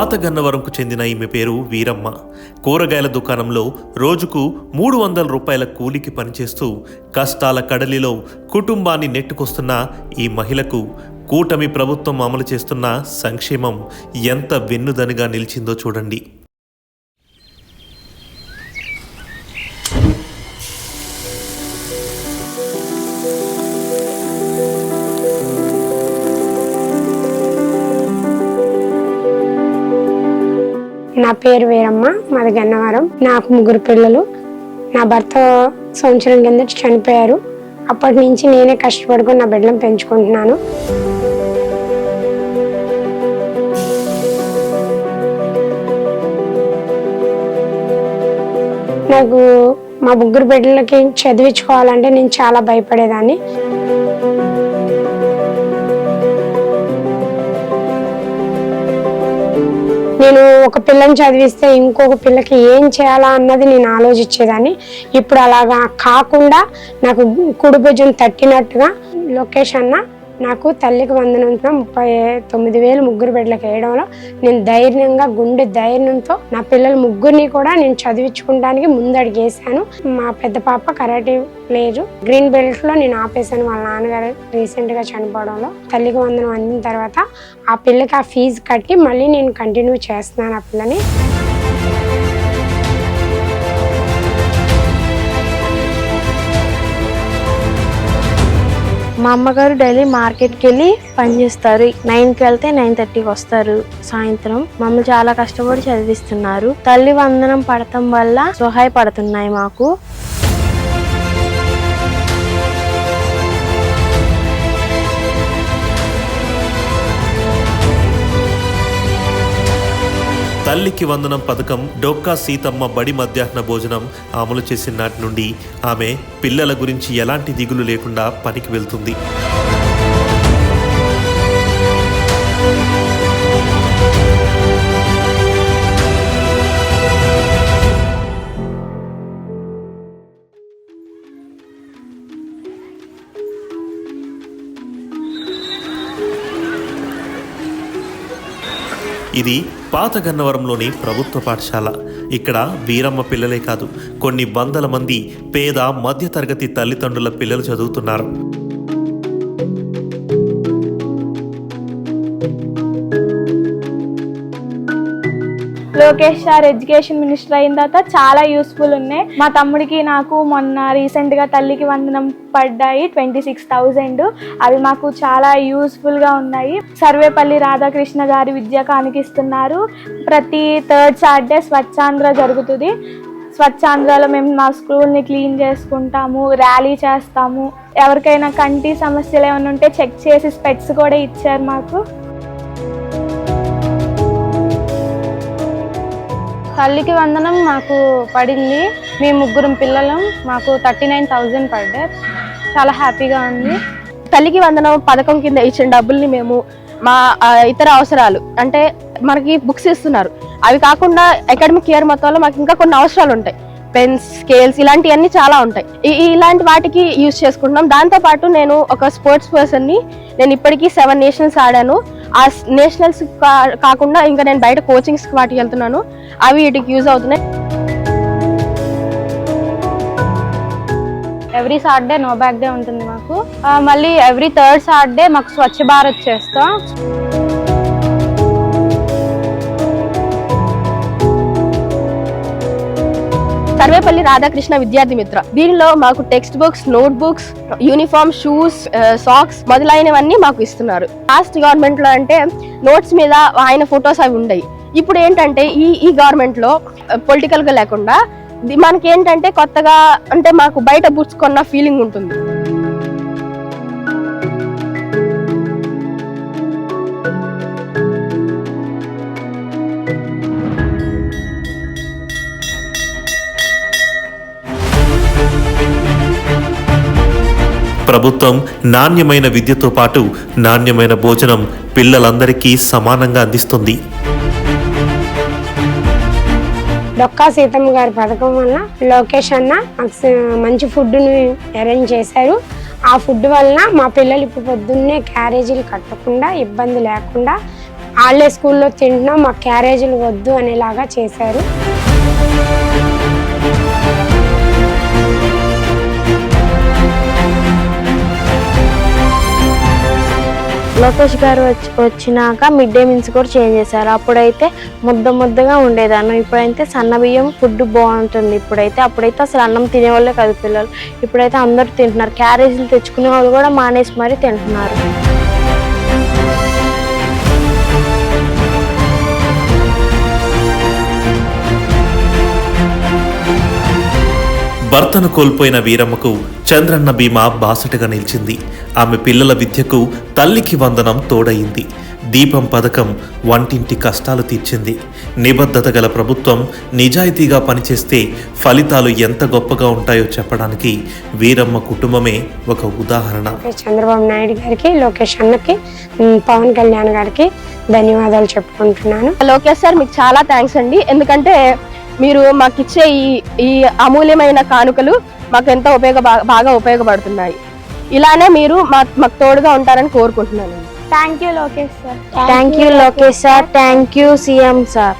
పాత గన్నవరంకు చెందిన ఈమె పేరు వీరమ్మ. కూరగాయల దుకాణంలో రోజుకు మూడు వందల రూపాయల కూలికి పనిచేస్తూ కష్టాల కడలిలో కుటుంబాన్ని నెట్టుకొస్తున్న ఈ మహిళకు కూటమి ప్రభుత్వం అమలు చేస్తున్న సంక్షేమం ఎంత వెన్నుదనిగా నిలిచిందో చూడండి. నా పేరు వీరమ్మ మాది గన్నవరం. నాకు ముగ్గురు పిల్లలు. నా భర్త సంవత్సరం కింద చనిపోయారు. అప్పటి నుంచి నేనే కష్టపడుకుని నా బిడ్డలను పెంచుకుంటున్నాను. నాకు మా ముగ్గురు బిడ్డలకి చదివించుకోవాలంటే నేను చాలా భయపడేదాన్ని. నేను ఒక పిల్లని చదివిస్తే ఇంకొక పిల్లకి ఏం చేయాలా అన్నది నేను ఆలోచించేదాన్ని. ఇప్పుడు అలాగా కాకుండా నాకు కుడి భుజం తట్టినట్టుగా లోకేష్ అన్న నాకు తల్లికి వందనంతో ముప్పై తొమ్మిది వేలు ముగ్గురు బిడ్డలకు వేయడంలో నేను ధైర్యంగా గుండె ధైర్యంతో నా పిల్లల ముగ్గురిని కూడా నేను చదివించుకోవడానికి ముందడిగేశాను. మా పెద్ద పాప కరాటే లేదు. గ్రీన్ బెల్ట్లో నేను ఆపేశాను వాళ్ళ నాన్నగారు రీసెంట్గా చనిపోవడంలో. తల్లికి వందనం అందిన తర్వాత ఆ పిల్లకి ఆ ఫీజు కట్టి మళ్ళీ నేను కంటిన్యూ చేస్తున్నాను ఆ పిల్లని. మా అమ్మగారు డైలీ మార్కెట్కి వెళ్ళి పనిచేస్తారు నైన్కి వెళ్తే నైన్ థర్టీకి వస్తారు సాయంత్రం. మమ్మల్ని చాలా కష్టపడి చదివిస్తున్నారు. తల్లి వందనం పడటం వల్ల సహాయపడుతున్నాయి మాకు. తల్లికి వందనం పథకం డొక్కా సీతమ్మ బడి మధ్యాహ్న భోజనం అమలు చేసిన నాటి నుండి ఆమె పిల్లల గురించి ఎలాంటి దిగులు లేకుండా పనికి వెళ్తుంది. ఇది పాత గన్నవరంలోని ప్రభుత్వ పాఠశాల. ఇక్కడ వీరమ్మ పిల్లలే కాదు కొన్ని వందల మంది పేద మధ్యతరగతి తల్లిదండ్రుల పిల్లలు చదువుతున్నారు. లోకేష్ సార్ ఎడ్యుకేషన్ మినిస్టర్ అయిన తర్వాత చాలా యూస్ఫుల్ ఉన్నాయి. మా తమ్ముడికి నాకు మొన్న రీసెంట్గా తల్లికి వందనం పడ్డాయి ట్వంటీ సిక్స్ థౌజండ్. అవి మాకు చాలా యూస్ఫుల్గా ఉన్నాయి. సర్వేపల్లి రాధాకృష్ణ గారి విద్య కానికిస్తున్నారు. ప్రతి థర్డ్ సాటర్డే స్వచ్ఛాంధ్ర జరుగుతుంది. స్వచ్ఛాంధ్రలో మేము మా స్కూల్ని క్లీన్ చేసుకుంటాము ర్యాలీ చేస్తాము. ఎవరికైనా కంటి సమస్యలు ఏమైనా ఉంటే చెక్ చేసి స్పెట్స్ కూడా ఇచ్చారు మాకు. తల్లికి వందనం మాకు పడింది. మేము ముగ్గురం పిల్లలం. మాకు థర్టీ నైన్ థౌజండ్ పడ్డా చాలా హ్యాపీగా ఉంది. తల్లికి వందనం పథకం కింద ఇచ్చిన డబ్బుల్ని మేము మా ఇతర అవసరాలు అంటే మనకి బుక్స్ ఇస్తున్నారు. అవి కాకుండా అకాడమిక్ ఇయర్ మొత్తంలో మాకు ఇంకా కొన్ని అవసరాలు ఉంటాయి. పెన్స్ స్కేల్స్ ఇలాంటివన్నీ చాలా ఉంటాయి. ఈ- ఇలాంటి వాటికి యూజ్ చేసుకుంటున్నాం. దాంతో పాటు నేను ఒక స్పోర్ట్స్ పర్సన్ని నేను ఇప్పటికీ సెవెన్ నేషన్స్ ఆడాను. ఆ నేషనల్స్ కాకుండా ఇంకా నేను బయట కోచింగ్స్ వాటికి వెళ్తున్నాను. అవి వీటికి యూజ్ అవుతున్నాయి. Every Saturday no bag day ఉంటుంది మాకు. మళ్ళీ ఎవ్రీ థర్డ్ సాటర్డే మాకు స్వచ్ఛ భారత్ చేస్తాం. సర్వేపల్లి రాధాకృష్ణ విద్యార్థి మిత్ర. దీనిలో మాకు text books note books uniform shoes socks మొదలైనవన్నీ మాకు ఇస్తున్నారు. లాస్ట్ గవర్నమెంట్లో అంటే నోట్స్ మీద ఆయన ఫొటోస్ అవి ఉండయి. ఇప్పుడు ఏంటంటే ఈ ఈ గవర్నమెంట్లో పొలిటికల్గా లేకుండా మనకి ఏంటంటే కొత్తగా అంటే మాకు బయట బుక్స్ కొన్న ఫీలింగ్ ఉంటుంది. ప్రభుత్వం నాణ్యమైన విద్యతో పాటు నాణ్యమైన భోజనం పిల్లలందరికీ సమానంగా అందిస్తుంది. డొక్కా సీతమ్మ గారి పథకం వల్ల లోకేష్ అన్న మంచి ఫుడ్ను అరేంజ్ చేశారు. ఆ ఫుడ్ వలన మా పిల్లలు ఇప్పుడు పొద్దున్నే క్యారేజీలు కట్టకుండా ఇబ్బంది లేకుండా వాళ్ళే స్కూల్లో తింటున్నాం మా క్యారేజీలు వద్దు అనేలాగా చేశారు. లోకేష్ గారు వచ్చి వచ్చినాక మిడ్ డే మీల్స్ కూడా చేంజ్ చేశారు. అప్పుడైతే ముద్ద ముద్దగా ఉండేదాన్ని. ఇప్పుడైతే సన్న బియ్యం ఫుడ్ బాగుంటుంది. ఇప్పుడైతే అప్పుడైతే అసలు అన్నం తినేవాళ్ళే కాదు పిల్లలు. ఇప్పుడైతే అందరూ తింటున్నారు. క్యారేజీలు తెచ్చుకునే వాళ్ళు కూడా మానేసి మరీ తింటున్నారు. భర్తను కోల్పోయిన వీరమ్మకు చంద్రన్న బీమా బాసటగా నిలిచింది. ఆమె పిల్లల విద్యకు తల్లికి వందనం తోడయింది. దీపం పథకం వంటింటి కష్టాలు తీర్చింది. నిబద్ధత గల ప్రభుత్వం నిజాయితీగా పనిచేస్తే ఫలితాలు ఎంత గొప్పగా ఉంటాయో చెప్పడానికి వీరమ్మ కుటుంబమే ఒక ఉదాహరణ. చంద్రబాబు నాయుడు గారికి లోకేష్ అన్నకి పవన్ కళ్యాణ్ గారికి ధన్యవాదాలు చెప్పుకుంటున్నాను. లోకేష్ సార్ మీకు చాలా థ్యాంక్స్ అండి. ఎందుకంటే మీరు మాకు ఇచ్చే ఈ ఈ అమూల్యమైన కానుకలు మాకు ఎంతో ఉపయోగ బాగా ఉపయోగపడుతున్నాయి. ఇలానే మీరు మా మాకు తోడుగా ఉంటారని కోరుకుంటున్నాను. Thank you Lokesh sir. Thank you Lokesh sir. Thank you CM sir.